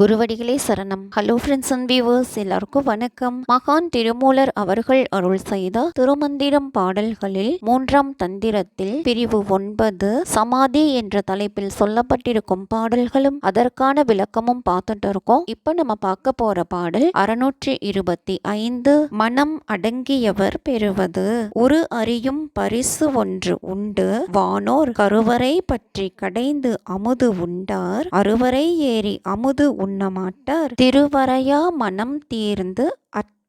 குருவடிகளே சரணம். Hello friends and viewers எல்லாருக்கும் வணக்கம். மகான் திருமூலர் அவர்கள் அருள் செய்த திருமந்திரம் பாடல்களில் மூன்றாம் தந்திரத்தில் பிரிவு ஒன்பது சமாதி என்ற தலைப்பில் சொல்லப்பட்டிருக்கும் பாடல்களும் அதற்கான விளக்கமும் பார்த்துட்டு இருக்கோம். இப்ப நம்ம பார்க்க போற பாடல் அறுநூற்றி இருபத்தி ஐந்து மனம் அடங்கியவர் பெறுவது. ஒரு அறியும் பரிசு ஒன்று உண்டு வானோர் கருவறை பற்றி கடைந்து அமுது உண்டார். அறுவரை ஏறி அமுது உண்ணமாட்டார். திருவரையா மனம் தீர்ந்து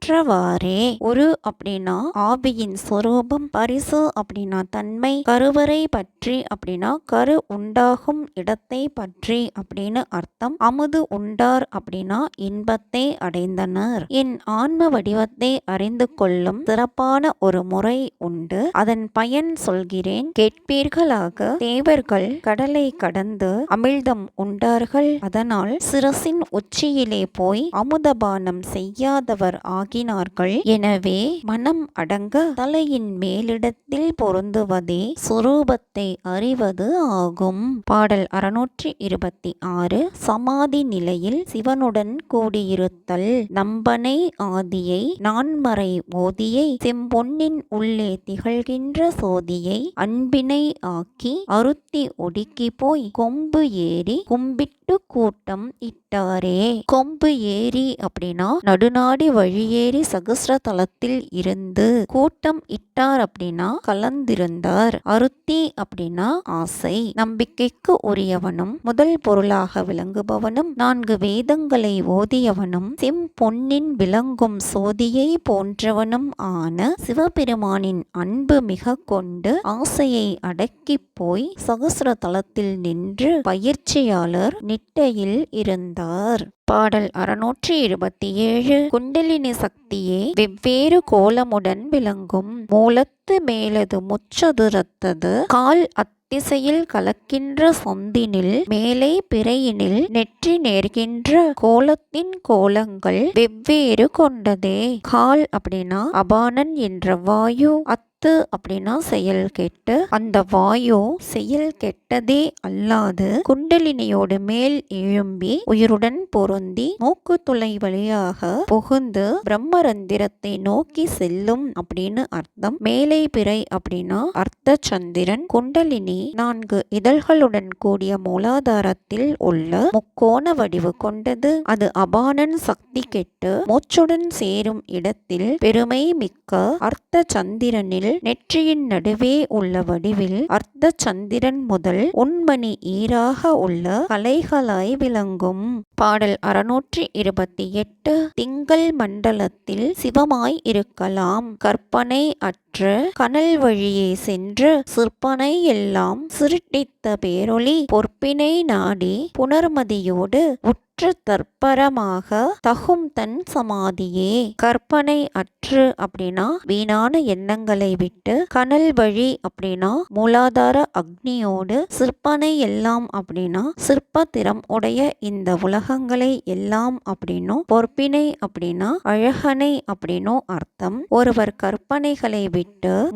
மற்றவாறே ஒரு அப்படின்னா ஆபியின் சொரூபம் பரிசு அப்படின்னா தன்மை கருவறை பற்றி அப்படின்னா கரு உண்டாகும் இடத்தை பற்றி அப்படின்னு அர்த்தம். அமுது உண்டார் அப்படின்னா இன்பத்தை அடைந்தனர். என் ஆன்ம வடிவத்தை அறிந்து கொள்ளும் சிறப்பான ஒரு முறை உண்டு. அதன் பயன் சொல்கிறேன். கேட்பீர்களாக? தேவர்கள் கடலை கடந்து அமிழ்தம் உண்டார்கள். அதனால் சிரசின் உச்சியிலே போய் அமுதபானம் செய்யாதவர் ஆகினார்கள். எனவே மனம் அடங்க தலையின் மேலிடத்தில் பொருந்துவதே சுரூபத்தை அறிவது ஆகும். பாடல் அறுநூற்றி இருபத்தி ஆறு சமாதி நிலையில் சிவனுடன் கூடியிருத்தல். நம்பனை ஆதியை நான்மறை ஓதியை செம்பொன்னின் உள்ளே திகழ்கின்ற சோதியை அன்பினை ஆக்கி அருத்தி ஒடுக்கி போய் கொம்பு ஏறி கும்பிட்டு கூட்டம் இட்டாரே கொம்பு ஏறி அப்படின்னா நடுநாடி வழியேறி சகசிர தலத்தில் இருந்து கூட்டம் இட்டார் அப்படின்னா கலந்திருந்தார். அருத்தி அப்படின்னா ஆசை. நம்பிக்கைக்கு உரியவனும் முதல் பொருளாக விளங்குபவனும் நான்கு வேதங்களை ஓதியவனும் சிம் பொன்னின் விளங்கும் சோதியை போன்றவனும் ஆன சிவபெருமானின் அன்பு மிக கொண்டு ஆசையை அடக்கிப் போய் சகசிர தலத்தில் நின்று பயிற்சியாளர் நிட்டையில் இருந்தார். பாடல் அறுநூற்றி இருபத்தி ஏழு குண்டலினி சக்தியே வெவ்வேறு கோலமுடன் விளங்கும். மூலத்து மேலது முச்சதுரத்தது கால் திசையில் கலக்கின்ற சொந்தினில் மேலே பிறையினில் நெற்றி நேர்கின்ற கோலத்தின் கோலங்கள் வெவ்வேறு கொண்டதே. கால் அப்படின்னா அபானன் என்ற வாயு. அத் கெட்டு அப்படின்னா செயல் கெட்டு அந்த வாயு செயல் கெட்டதே அல்லாது குண்டலினியோடு மேல் எழும்பி உயிருடன் பொருந்தி மூக்கு துளை வழியாக புகுந்து பிரம்மரந்திரத்தை நோக்கி செல்லும் அப்படின்னு அர்த்தம். மேலை பிறை அப்படின்னா அர்த்த சந்திரன் குண்டலினி நான்கு இதழ்களுடன் கூடிய மூலாதாரத்தில் உள்ள முக்கோண வடிவு கொண்டது. அது அபானன் சக்தி கெட்டு மூச்சுடன் சேரும் இடத்தில் பெருமை மிக்க அர்த்த சந்திரனில் நெற்றியின் நடுவே உள்ள வடிவில் அர்த்த சந்திரன் முதல் உண்மணி ஈராக உள்ள கலைகளாய் விளங்கும். பாடல் அறுநூற்றி இருபத்தி எட்டு திங்கள் மண்டலத்தில் சிவமாய் இருக்கலாம். கற்பனை அற்ற கனல் வழியே சென்று சிற்பனை எல்லாம் சிருட்டித்த பேரொளி பொற்பினை நாடி புனர்மதியோடு உற்று தற்பரமாக தகும் தன் சமாதியே. கற்பனை அற்று அப்படின்னா வீணான எண்ணங்களை விட்டு கனல் வழி அப்படின்னா மூலாதார அக்னியோடு சிற்பனை எல்லாம் அப்படின்னா சிற்பத்திறம் உடைய இந்த உலகங்களை எல்லாம் அப்படின்னும் பொற்பினை அப்படின்னா அழகனை அப்படின்னும் அர்த்தம். ஒருவர் கற்பனைகளை விட்டு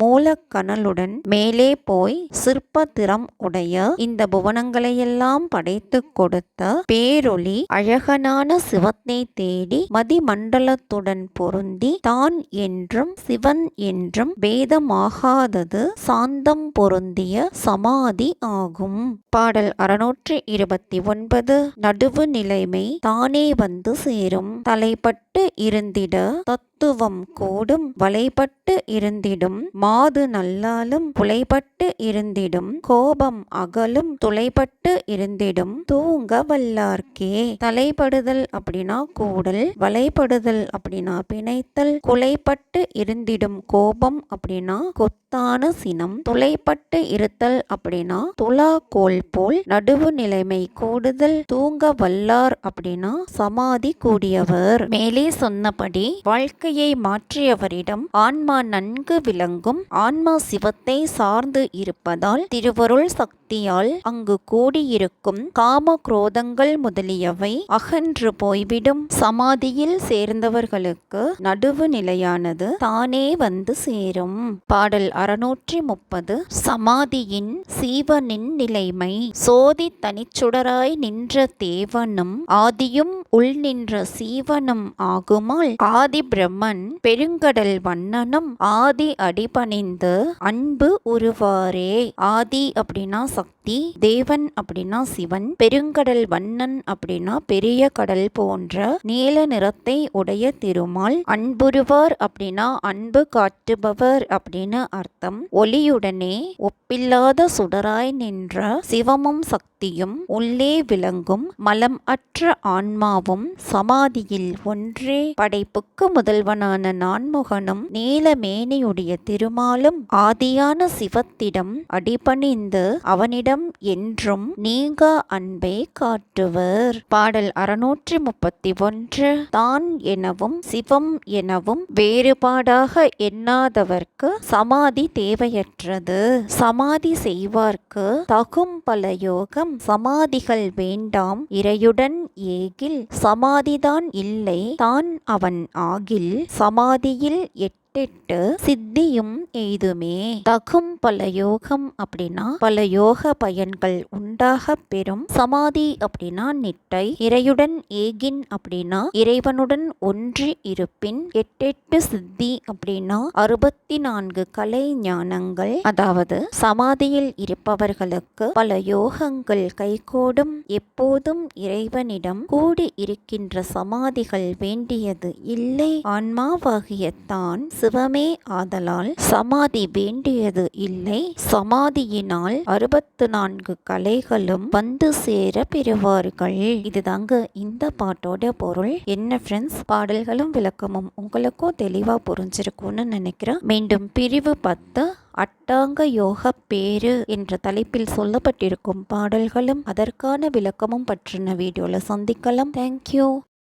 மூலக்கனலுடன் மேலே போய் சிற்ப திறம் உடைய இந்த புவனங்களையெல்லாம் படைத்து கொடுத்த பேரொளி அழகனான சிவத்தை தேடி மதிமண்டலத்துடன் பொருந்தி தான் என்றும் சிவன் என்றும் பேதமாகாதது சாந்தம் பொருந்திய சமாதி ஆகும். பாடல் அறுநூற்றி இருபத்தி ஒன்பது. நடுவு நிலைமை தானே வந்து சேரும். தலைப்பட்டு இருந்திட தத்துவம் கூடும். வலைப்பட்டு இருந்திடும். மாது நல்லாலும் புலைப்பட்டு இருந்திடும். கோபம் அகலும் துளைப்பட்டு இருந்திடும். தூங்க வல்லார்க்கே. தலைப்படுதல் அப்படின்னா கூடல். வலைப்படுதல் அப்படின்னா பிணைத்தல். குலைப்பட்டு இருந்திடும். கோபம் அப்படின்னா கொத்தான சினம் துளைப்பட்டு இருத்தல் அப்படின்னா துலா கோல் போல் நடுவு நிலைமை கூடுதல் தூங்க வல்லார் அப்படின்னா சமாதி கூடியவர். மேலே சொன்னபடி வாழ்க்கையை மாற்றியவரிடம் ஆன்மா நன்கு விளங்கும் ஆன்மா சிவத்தை சார்ந்து இருப்பதால் திருவருள் சக்தியால் அங்கு கூடியிருக்கும் காம குரோதங்கள் முதலியவை அகன்று போய்விடும். சமாதியில் சேர்ந்தவர்களுக்கு நடுவு நிலையானது தானே வந்து சேரும். பாடல் அறுநூற்றி முப்பது சமாதியின் சீவனின் நிலைமை. சோதி தனிச்சுடராய் நின்ற தேவனும் ஆதியும் உள் நின்ற சீவனும் ஆகுமால் ஆதி பிரம்மன் பெருங்கடல் வண்ணனும் ஆதி அடிபணிந்து அன்பு உருவாரே. ஆதி அப்படின்னா சக்தி தேவன் அப்படின்னா சிவன் பெருங்கடல் வண்ணன் அப்படின்னா பெரிய கடல் போன்ற நீல நிறத்தை உடைய திருமால் அன்புருவார் அப்படின்னா அன்பு காட்டுபவர் அப்படின்னு அர்த்தம். ஒளியுடனே ஒப்பில்லாத சுடராய் நின்ற சிவமும் சக்தியும் உள்ளே விளங்கும் மலம் அற்ற ஆன்மாவும் சமாதியில் ஒன்றே படைப்புக்கு முதல்வனான நான்முகனும் நீலமேனியுடைய திருமாலும் ஆதியான சிவத்திடம் அடிபணிந்து அவனிடம் என்றும் நீங்க அன்பை காட்டுவர். பாடல் அறுநூற்றி முப்பத்தி ஒன்று தான் எனவும் சிவம் எனவும் வேறுபாடாக எண்ணாதவர்க்கு சமாதி தேவையற்றது. சமாதி செய்வார்க்கு தகும் பல யோகம் சமாதிகள் வேண்டாம். இறையுடன் ஏகில் சமாதிதான் இல்லை. தான் அவன் ஆகில் சமாதியில் எட்டு எட்டெட்டு சித்தியும் எய்துமே. தகும் பல யோகம் அப்படின்னா பல யோக பயன்கள் உண்டாக பெறும் சமாதி அப்படின்னா நிட்டை இறையுடன் ஏகின் அப்படின்னா இறைவனுடன் ஒன்றி இருப்பின் எட்டெட்டு சித்தி அப்படின்னா அறுபத்தி நான்கு கலை ஞானங்கள். அதாவது சமாதியில் இருப்பவர்களுக்கு பல யோகங்கள் கைகோடும். எப்போதும் இறைவனிடம் கூடி இருக்கின்ற சமாதிகள் வேண்டியது இல்லை. ஆன்மாவாகிய தான் சிவமே ஆதலால் சமாதி வேண்டியது இல்லை. சமாதியினால் அறுபத்து நான்கு கலைகளும் வந்து சேர பெறுவார்கள். இதுதாங்க இந்த பாட்டோட பொருள். என்ன ஃப்ரெண்ட்ஸ் பாடல்களும் விளக்கமும் உங்களுக்கும் தெளிவா புரிஞ்சிருக்கும்னு நினைக்கிறேன். மீண்டும் பிரிவு பத்து அட்டாங்க யோக பேரு என்ற தலைப்பில் சொல்லப்பட்டிருக்கும் பாடல்களும் அதற்கான விளக்கமும் பற்றின வீடியோல சந்திக்கலாம். தேங்க்யூ